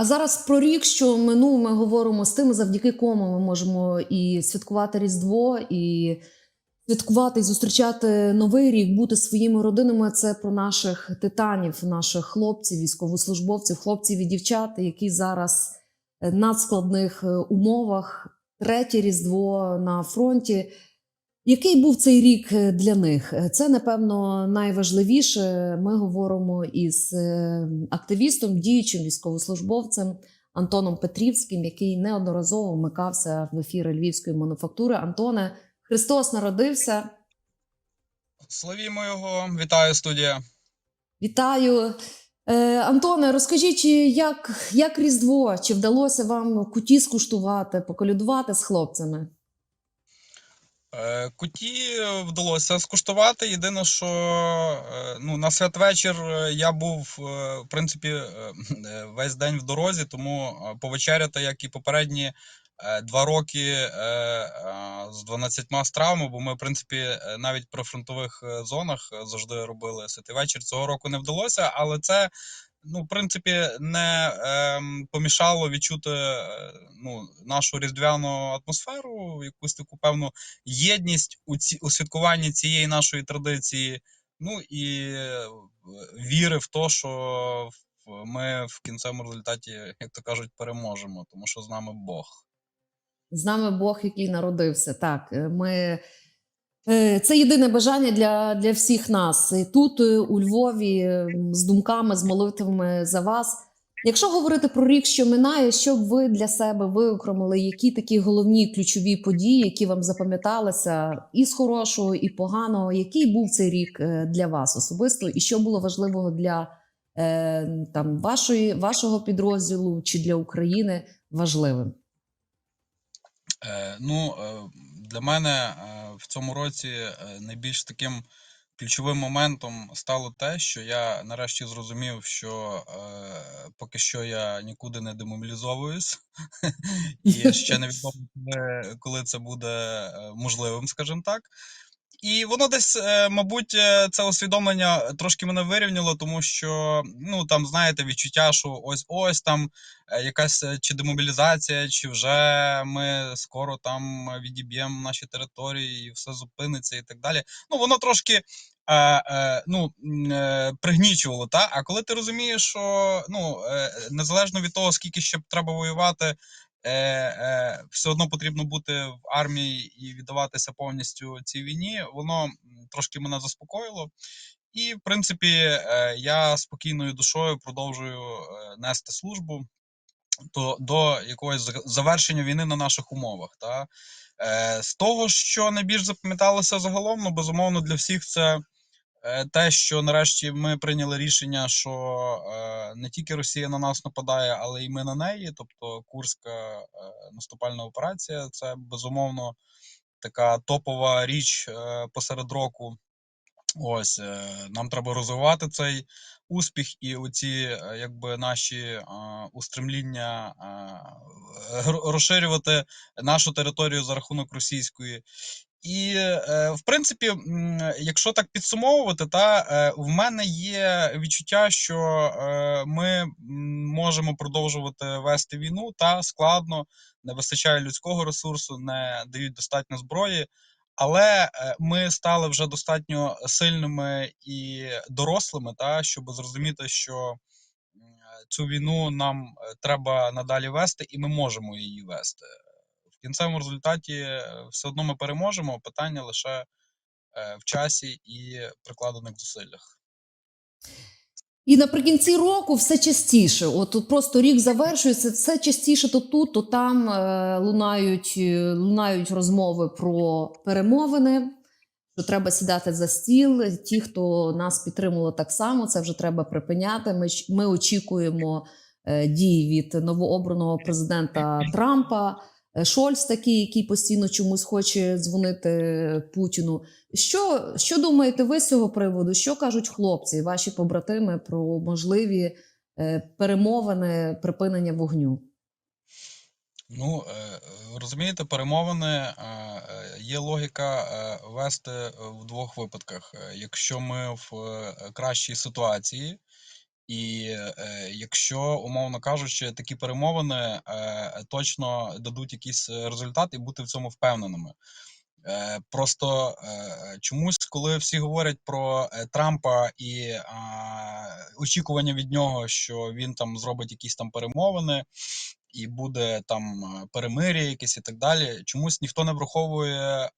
А зараз про рік, що минув, ми говоримо з тими, завдяки кому ми можемо і святкувати Різдво, і святкувати і зустрічати новий рік, бути своїми родинами. Це про наших титанів, наших хлопців, військовослужбовців, хлопців і дівчат, які зараз в надскладних умовах, третє Різдво на фронті. Який був цей рік е, для них? Е, Це, напевно, найважливіше. Ми говоримо із е, активістом, діючим військовослужбовцем Антоном Петрівським, який неодноразово вмикався в ефіри Львівської мануфактури. Антоне, Христос народився. Славімо його, вітаю студія. Вітаю. Антоне, розкажіть, як, як Різдво? Чи вдалося вам куті скуштувати, поколюдувати з хлопцями? Е, Куті вдалося скуштувати. Єдине, що е, ну, на святвечір е, я був, в принципі, весь день в дорозі, тому повечеряти, як і попередні два роки з 12 стравами, бо ми, в принципі, навіть при фронтових зонах завжди робили святий вечір. Цього року не вдалося, але це. Ну, в принципі, не ем, помішало відчути е, ну, нашу різдвяну атмосферу, якусь таку певну єдність у ці у святкуванні цієї нашої традиції. Ну і е, віри в те, що ми в кінцевому результаті, як то кажуть, переможемо, тому що з нами Бог. З нами Бог, який народився. Так, е, ми е, це єдине бажання для, для всіх нас. І тут, е, у Львові, е, з думками, з молитвами за вас. Якщо говорити про рік, що минає, що б ви для себе виокремили, які такі головні ключові події, які вам запам'яталися і з хорошого, і поганого, який був цей рік е, для вас особисто, і що було важливого для е, там вашої, вашого підрозділу чи для України важливим? Е, ну, е, для мене е, в цьому році е, найбільш таким ключовим моментом стало те, що я нарешті зрозумів, що е, поки що я нікуди не демобілізовуюсь, і ще не відомо, коли це буде можливим, скажімо так. І воно десь, е, мабуть, е, це усвідомлення трошки мене вирівняло, тому що, ну там, знаєте, відчуття, що ось ось там е, якась чи демобілізація, чи вже ми скоро там відіб'ємо наші території і все зупиниться і так далі. Ну, воно трошки. Ну, пригнічувало, та? а коли ти розумієш, що ну, незалежно від того, скільки ще треба воювати, е, е, все одно потрібно бути в армії і віддаватися повністю цій війні, воно трошки мене заспокоїло. І, в принципі, е, я спокійною душою продовжую е, нести службу до, до якогось завершення війни на наших умовах. Та? З того, що найбільш запам'яталося загалом, ну, безумовно, для всіх це те, що нарешті ми прийняли рішення, що е, не тільки Росія на нас нападає, але й ми на неї. Тобто Курська е, наступальна операція це безумовно така топова річ е, посеред року. Ось е, нам треба розвивати цей успіх і оці, е, якби наші е, устремління е, розширювати нашу територію за рахунок російської. І, е, в принципі, якщо так підсумовувати, та е, в мене є відчуття, що е, ми можемо продовжувати вести війну, та складно, не вистачає людського ресурсу, не дають достатньо зброї. Але ми стали вже достатньо сильними і дорослими, та щоб зрозуміти, що цю війну нам треба надалі вести, і ми можемо її вести. Кінцевому результаті е, все одно ми переможемо. Питання лише е, в часі і прикладених зусиллях. І наприкінці року все частіше. От просто рік завершується, все частіше то тут, то там е, лунають, лунають розмови про перемовини. Що треба сідати за стіл. Ті, хто нас підтримували так само, це вже треба припиняти. Ми, ми очікуємо дій від новообраного президента Трампа. Е, Шольц такий, який постійно чомусь хоче дзвонити Путіну. Що, що думаєте ви з цього приводу? Що кажуть хлопці, ваші побратими про можливі е, перемовини припинення вогню? Ну е, розумієте, перемовини е, е, є логіка е, вести в двох випадках. Е, Якщо ми в е, кращій ситуації І е, якщо, умовно кажучи, такі перемовини е, точно дадуть якийсь е, результат і бути в цьому впевненими. Е, Просто е, чомусь, коли всі говорять про е, Трампа і а, очікування від нього, що він там зробить якісь там перемовини і буде там е, перемир'я якесь і так далі, чомусь ніхто не враховує,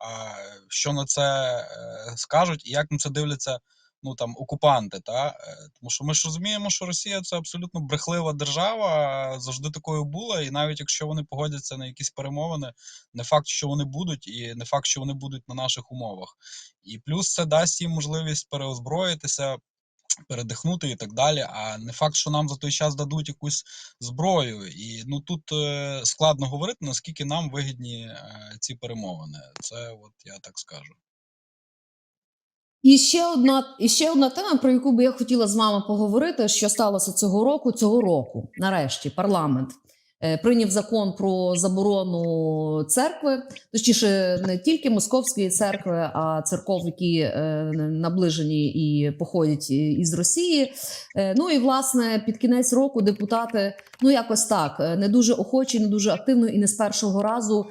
що на це е, скажуть і як на це дивляться ну там окупанти. Та? Е, Тому що ми ж розуміємо, що Росія це абсолютно брехлива держава, завжди такою була, і навіть якщо вони погодяться на якісь перемовини, не факт, що вони будуть, і не факт, що вони будуть на наших умовах. І плюс це дасть їм можливість переозброїтися, передихнути і так далі. А не факт, що нам за той час дадуть якусь зброю. І ну тут е, складно говорити, наскільки нам вигідні е, ці перемовини. Це от я так скажу. І ще одна, і ще одна тема, про яку би я хотіла з вами поговорити, що сталося цього року. Цього року, нарешті, парламент е, прийняв закон про заборону церкви, точніше, не тільки московської церкви, а церков, які е, наближені і походять із Росії. Е, ну і власне під кінець року депутати, ну якось так, не дуже охочі, не дуже активно і не з першого разу.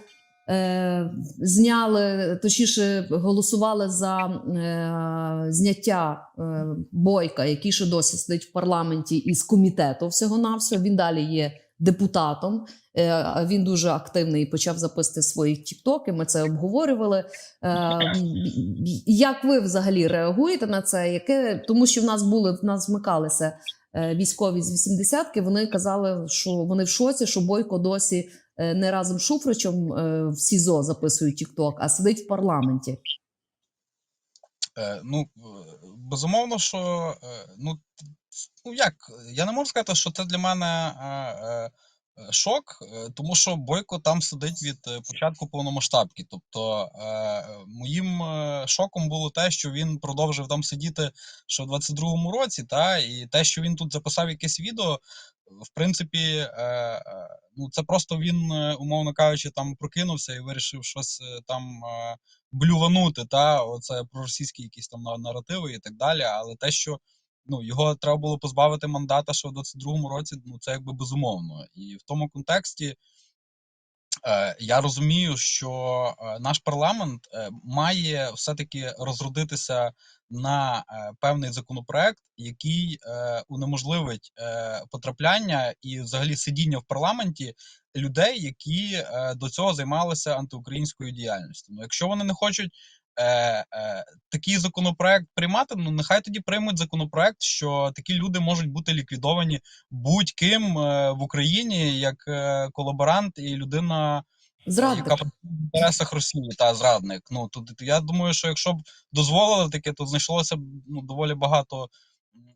Е, зняли, точніше, голосували за е, зняття е, бойка, який ще досі сидить в парламенті із комітету всього-навсього. Він далі є депутатом. Е, він дуже активний і почав записувати свої тіктоки. Ми це обговорювали. Е, як ви взагалі реагуєте на це? Яке тому, що в нас були в нас вмикалися е, військові з 80-ки, Вони казали, що вони в шоці, що бойко досі не разом з Шуфричем е, в СІЗО записують тікток, а сидить в парламенті. Е, ну, е, безумовно, що е, ну, ну як, я не можу сказати, що це для мене е, е, е, шок, е, тому що Бойко там сидить від е, початку повномасштабки. Тобто е, моїм е, шоком було те, що він продовжив там сидіти ще в 22-му році, та, і те, що він тут записав якесь відео, в принципі, е, е, ну це просто він, е, умовно кажучи, там прокинувся і вирішив щось там блюванути, та оце проросійські якісь там на- наративи і так далі. Але те, що ну його треба було позбавити мандата ще в 22-му році, ну це якби безумовно. І в тому контексті я розумію, що е, наш парламент е, має все-таки розродитися на е, певний законопроект, який е, унеможливить е, потрапляння і взагалі сидіння в парламенті людей, які е, до цього займалися антиукраїнською діяльністю. Ну, якщо вони не хочуть е, е, такий законопроект приймати, ну нехай тоді приймуть законопроект, що такі люди можуть бути ліквідовані будь-ким е, в Україні як е, колаборант і людина. е, Зрадник. Яка в інтересах Росії та зрадник. Ну тут я думаю, що якщо б дозволили таке, то знайшлося б ну доволі багато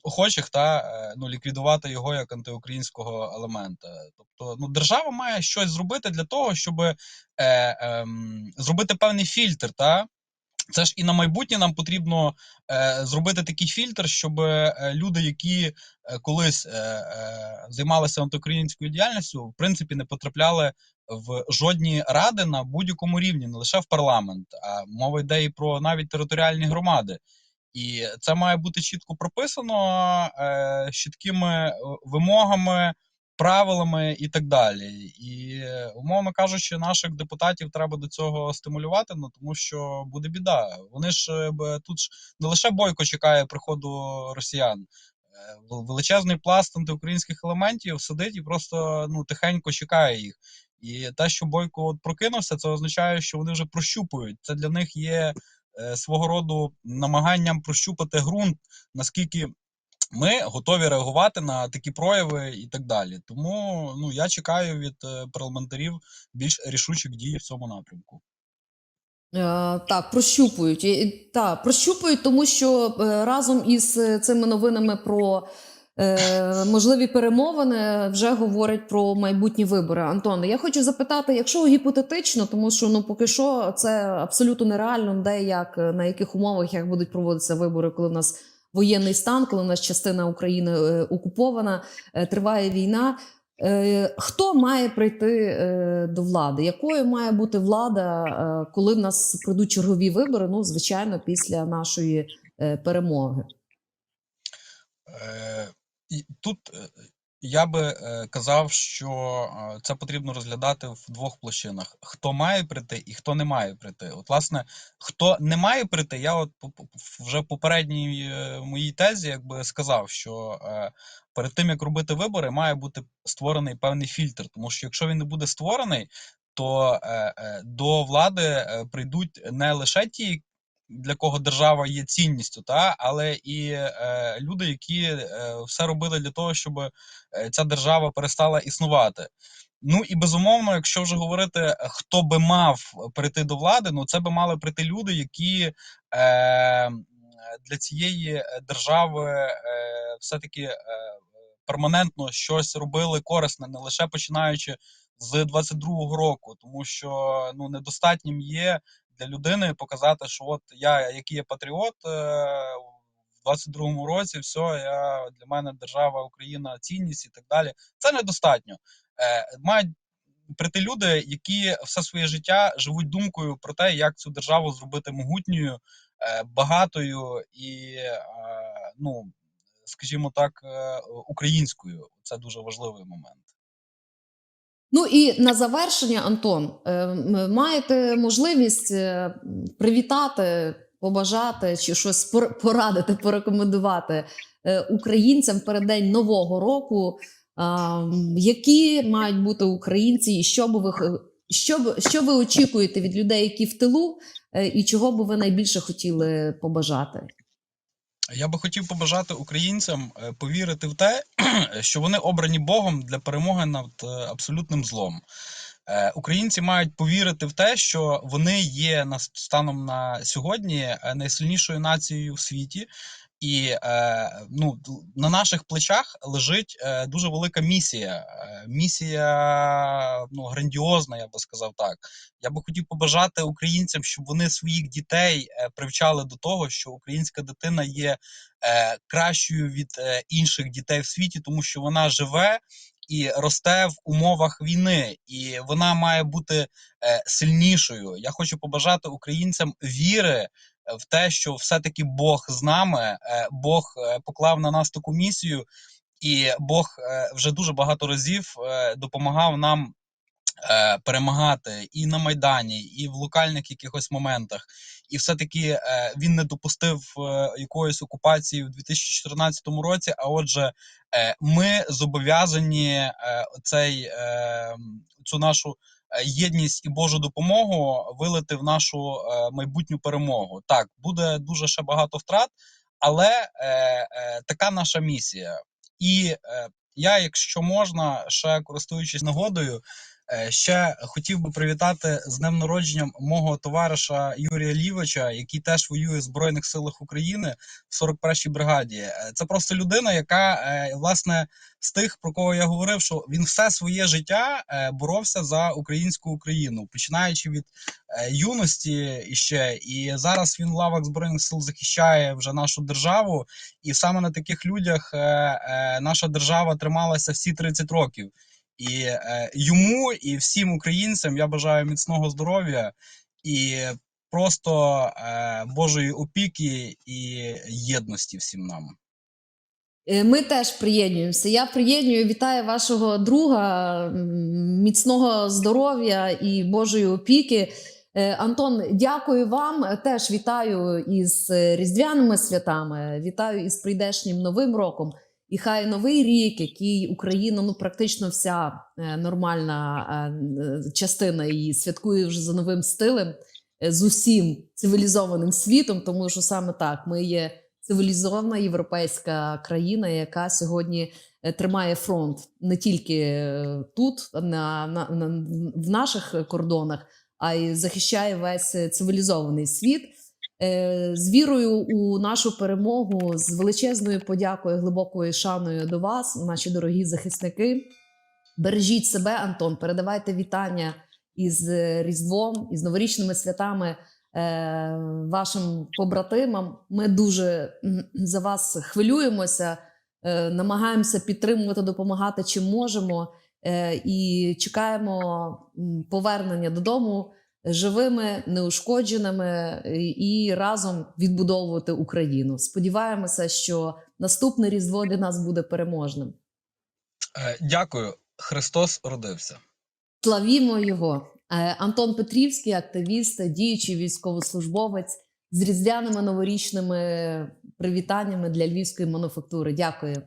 охочих та е, ну ліквідувати його як антиукраїнського елемента. Тобто, ну держава має щось зробити для того, щоб е, ем, зробити певний фільтр, та це ж і на майбутнє нам потрібно е, зробити такий фільтр, щоб е, люди, які е, колись е, е, займалися антиукраїнською діяльністю, в принципі, не потрапляли в жодні ради на будь-якому рівні, не лише в парламент, а мова йде і про навіть територіальні громади. І це має бути чітко прописано е, чіткими е, вимогами, правилами і так далі. І, умовно кажучи, наших депутатів треба до цього стимулювати, ну тому що буде біда. Вони ж е, тут ж не лише бойко чекає приходу росіян. Е, Величезний пласт антиукраїнських елементів сидить і просто ну тихенько чекає їх. І те, що Бойко от прокинувся, це означає, що вони вже прощупують. Це для них є е, свого роду намаганням прощупати ґрунт, наскільки ми готові реагувати на такі прояви і так далі. Тому ну я чекаю від е, парламентарів більш рішучих дій в цьому напрямку. Е, Так, прощупують. Так, прощупують, тому що е, разом із цими новинами про можливі перемовини вже говорять про майбутні вибори. Антоне, я хочу запитати, якщо гіпотетично, тому що ну поки що це абсолютно нереально, де як на яких умовах як будуть проводитися вибори, коли в нас воєнний стан, коли у нас частина України е, окупована, е, триває війна. Е, Хто має прийти до влади? Якою має бути влада, коли в нас пройдуть чергові вибори? Ну, звичайно, після нашої перемоги. Тут я би е, казав, що е, це потрібно розглядати в двох площинах: хто має прийти і хто не має прийти. От, власне, хто не має прийти, я от вже в попередній е, моїй тезі якби сказав, що перед тим як робити вибори, має бути створений певний фільтр. Тому що якщо він не буде створений, то до влади прийдуть не лише ті, для кого держава є цінністю, та але і е, люди, які е, все робили для того, щоб е, ця держава перестала існувати. Ну і безумовно, якщо вже говорити, хто би мав прийти до влади, ну це би мали прийти люди, які е, для цієї держави е, все-таки е, перманентно щось робили корисне, не лише починаючи з 22-го року, тому що ну недостатнім є для людини показати, що от я, який я патріот е, в 22-му році, все, я для мене держава Україна цінність і так далі. Це недостатньо. Е, мають прийти люди, які все своє життя живуть думкою про те, як цю державу зробити могутньою, е, багатою і, ну скажімо так, українською. Це дуже важливий момент. Ну і на завершення, Антон, е, маєте можливість е, привітати, побажати чи щось пор- порадити, порекомендувати е, українцям перед день нового року. Які мають бути українці, і що би ви що, що ви очікуєте від людей, які в тилу, і чого би ви найбільше хотіли побажати? Я би хотів побажати українцям е, повірити в те, що вони обрані Богом для перемоги над е, абсолютним злом. Е, Українці мають повірити в те, що вони є станом на сьогодні найсильнішою нацією в світі, і е, ну, на наших плечах лежить е, дуже велика місія. Е, Місія ну, грандіозна, я би сказав так. Я би хотів побажати українцям, щоб вони своїх дітей е, привчали до того, що українська дитина є е, кращою від е, інших дітей в світі, тому що вона живе і росте в умовах війни, і вона має бути е, сильнішою. Я хочу побажати українцям віри в те, що все-таки Бог з нами, е, Бог е, поклав на нас таку місію, і Бог е, вже дуже багато разів допомагав нам. Перемагати і на майдані, і в локальних якихось моментах, і все-таки він не допустив якоїсь окупації в 2014 році. А отже, ми зобов'язані цей цю нашу єдність і Божу допомогу вилити в нашу е, майбутню перемогу. Так, буде дуже ще багато втрат, але е, е, така наша місія. І е, я, якщо можна, ще користуючись нагодою, е, ще хотів би привітати з днем народженням мого товариша Юрія Лівича, який теж воює в Збройних силах України в 41-й бригаді. Е, Це просто людина, яка е, власне з тих, про кого я говорив, що він все своє життя е, боровся за українську Україну, починаючи від е, юності іще, і зараз він в лавах збройних сил захищає вже нашу державу. І саме на таких людях е, е, наша держава трималася всі 30 років. І е, йому і всім українцям я бажаю міцного здоров'я і просто е, Божої опіки і єдності всім нам. Е, Ми теж приєднуємося. Я приєдную, вітаю вашого друга, міцного здоров'я і Божої опіки. Е, Антон, дякую вам. Теж вітаю із е, різдвяними святами. Вітаю із прийдешнім новим роком. І хай новий рік, який Україна, ну практично вся е, нормальна е, частина її святкує вже за новим стилем е, з усім цивілізованим світом, тому що саме так ми є цивілізована європейська країна, яка сьогодні е, тримає фронт не тільки е, тут, на, на, на в наших кордонах, а й захищає весь е, цивілізований світ. Е, З вірою у нашу перемогу, з величезною подякою, глибокою шаною до вас, наші дорогі захисники. Бережіть себе, Антон, передавайте вітання із е, Різдвом, із новорічними святами е, вашим побратимам. Ми дуже за вас хвилюємося, намагаємося підтримувати, допомагати чим можемо. І чекаємо повернення додому живими, неушкодженими і разом відбудовувати Україну. Сподіваємося, що наступне різдво для нас буде переможним. Е, Дякую. Христос родився. Славімо його. Е, Антон Петрівський, активіст, діючий військовослужбовець з різдвяними новорічними привітаннями для львівської мануфактури. Дякую.